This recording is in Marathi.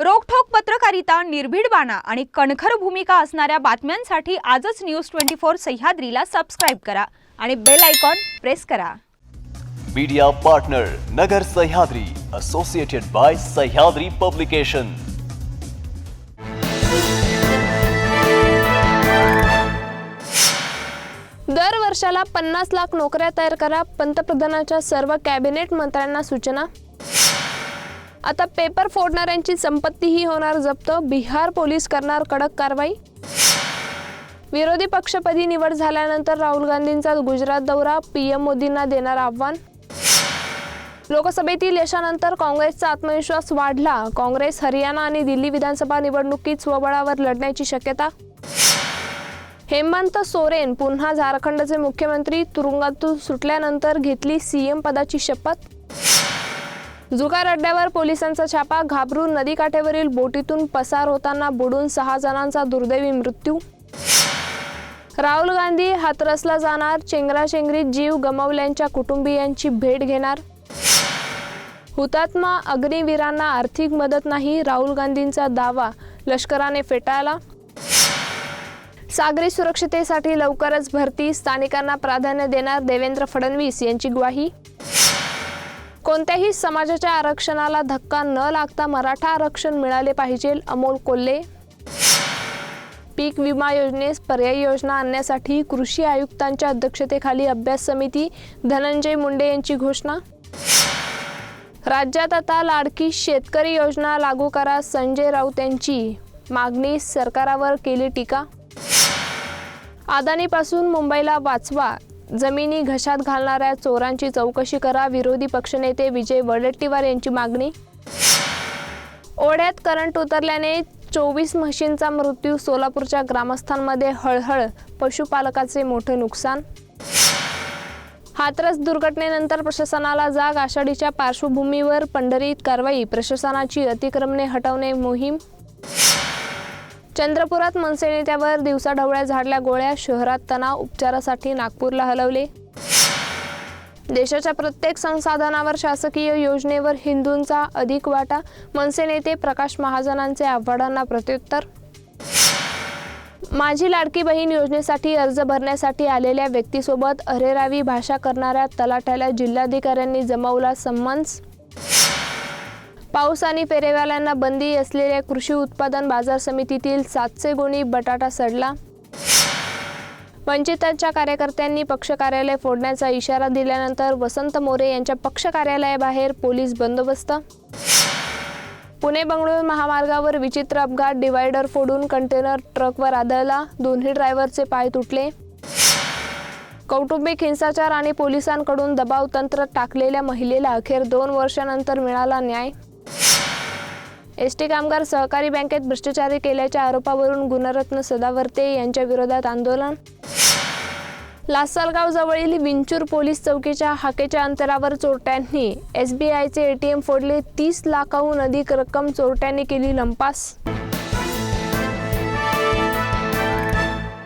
रोखठोक पत्रकारिता निर्भीड बाणा आणि कणखर भूमिका असणाऱ्या बातम्यांसाठी आजच न्यूज ट्वेंटी फोर सह्याद्रीला सबस्क्राईब करा आणि बेल आयकॉन प्रेस करा. Media partner Nagar Sahyadri associated by Sahyadri publication दर वर्षाला पन्नास लाख नोकऱ्या तयार करा पंतप्रधानांच्या सर्व कॅबिनेट मंत्र्यांना सूचना. आता पेपर फोडणाऱ्यांची संपत्तीही होणार जप्त. बिहार पोलीस करणार कडक कारवाई. विरोधी पक्षपदी निवड झाल्यानंतर राहुल गांधींचा गुजरात दौरा. पीएम मोदींना देणार आव्हान. लोकसभेतील यशानंतर काँग्रेसचा आत्मविश्वास वाढला. काँग्रेस हरियाणा आणि दिल्ली विधानसभा निवडणुकीत स्वबळावर लढण्याची शक्यता. हेमंत सोरेन पुन्हा झारखंडचे मुख्यमंत्री. तुरुंगातून सुटल्यानंतर घेतली सीएम पदाची शपथ. जुगार अड्ड्यावर पोलिसांचा छापा घाबरून नदीकाठेवरील बोटीतून पसार होताना बुडून सहा जणांचा दुर्दैवी मृत्यू. राहुल गांधी हातरसला जाणार चेंगराचेंगरीत जीव गमावल्यांच्या कुटुंबियांची भेट घेणार. हुतात्मा अग्निवीरांना आर्थिक मदत नाही राहुल गांधींचा दावा लष्कराने फेटाळला. सागरी सुरक्षितेसाठी लवकरच भरती स्थानिकांना प्राधान्य देणार देवेंद्र फडणवीस यांची ग्वाही. कोणत्याही समाजाच्या आरक्षणाला धक्का न लागता मराठा आरक्षण मिळाले पाहिजे अमोल कोल्हे. पीक विमा योजनेस पर्यायी योजना आणण्यासाठी कृषी आयुक्तांच्या अध्यक्षतेखाली अभ्यास समिती धनंजय मुंडे यांची घोषणा. राज्यात आता लाडकी शेतकरी योजना लागू करा संजय राऊत यांची मागणी सरकारावर केली टीका. अदानीपासून मुंबईला वाचवा जमिनी घशात घालणाऱ्या चोरांची चौकशी करा. विरोधी पक्षनेते विजय वडेट्टीवार यांची मागणी. ओढ्यात करंट उतरल्याने चोवीस म्हशींचा मृत्यू सोलापूरच्या ग्रामस्थांमध्ये हळहळ. पशुपालकाचे मोठे नुकसान. हातरस दुर्घटनेनंतर प्रशासनाला जाग. आषाढीच्या पार्श्वभूमीवर पंढरीत कारवाई. प्रशासनाची अतिक्रमणे हटवणे मोहीम. चंद्रपुरात मनसे नेत्यावर दिवसाढवळ्या झाडल्या गोळ्या. शहरात तणाव उपचारासाठी नागपूरला हलवले. देशाच्या प्रत्येक संसाधनावर शासकीय योजनेवर हिंदूंचा अधिक वाटा. मनसे नेते प्रकाश महाजनांचे आव्हाडांना प्रत्युत्तर. माझी लाडकी बहीण योजनेसाठी अर्ज भरण्यासाठी आलेल्या व्यक्तीसोबत अरेरावी भाषा करणाऱ्या तलाठ्याला जिल्हाधिकाऱ्यांनी जमवला संमन्स. पाऊस आणि फेरेवाल्यांना बंदी असलेल्या कृषी उत्पादन बाजार समितीतील सातशे गुणी बटाटा सडला. वंचितांच्या कार्यकर्त्यांनी पक्ष कार्यालय फोडण्याचा इशारा दिल्यानंतर वसंत मोरे यांच्या पक्ष कार्यालयाबाहेर पोलीस बंदोबस्त. पुणे बंगळुरू महामार्गावर विचित्र अपघात डिवायडर फोडून कंटेनर ट्रकवर आदळला दोन्ही ड्रायव्हरचे पाय तुटले. कौटुंबिक हिंसाचार आणि पोलिसांकडून दबाव तंत्र टाकलेल्या महिलेला अखेर दोन वर्षानंतर मिळाला न्याय. एस टी कामगार सहकारी बँकेत भ्रष्टाचारी केल्याच्या आरोपावरून गुणरत्न सदावर्ते यांच्या विरोधात आंदोलन. लासलगाव जवळील विंचूर पोलीस चौकीच्या हाकेच्या अंतरावर चोरट्यांनी एस बी आयचे एटीएम फोडले. तीस लाखाहून अधिक रक्कम चोरट्यांनी केली लंपास.